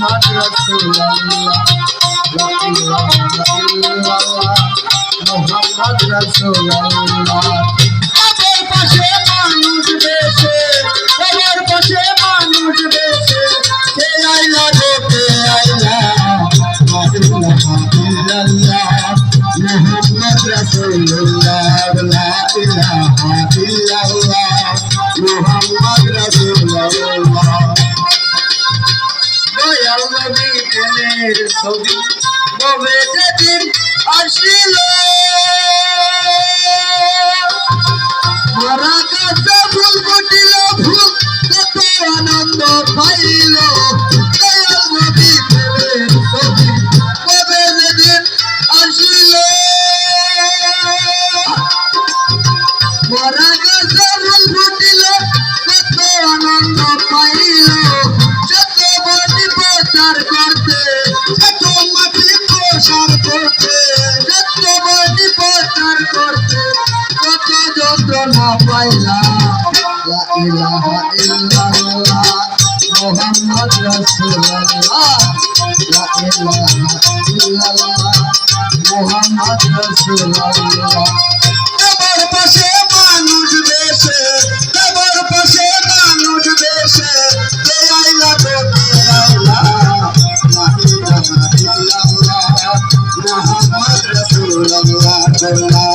মোহাম্মদ রসুল্লাহ মোহাম্মদ রসুল্লাহ আমার পাশে মানুষ বেশে আমার পাশে মানুষ বেশে। কে আইলা গো কে আইলা মোহাম্মদ রসুল্লাহ লা ইলাহা ইল্লাল্লাহ প্রেমের ছবি কবে যেদিন আসিল। মারা কাছে ফুল ফুটিল আনন্দ পাইল। কবে যেদিন আসিল। মারা কাছে ফুল করতে কত যন্ত্রণা পাইলা। লা ইলাহা ইল্লাল্লাহ, মুহাম্মদ মুহাম্মদ রাসূলুল্লাহ। আমার পাশে মানুষ বেশে আমার পাশে মানুষ বেশে, কে আইলা গো কে আইলা। লা ইলাহা ইল্লাল্লাহ, মুহাম্মদ রাসূলুল্লাহ।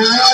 Israel.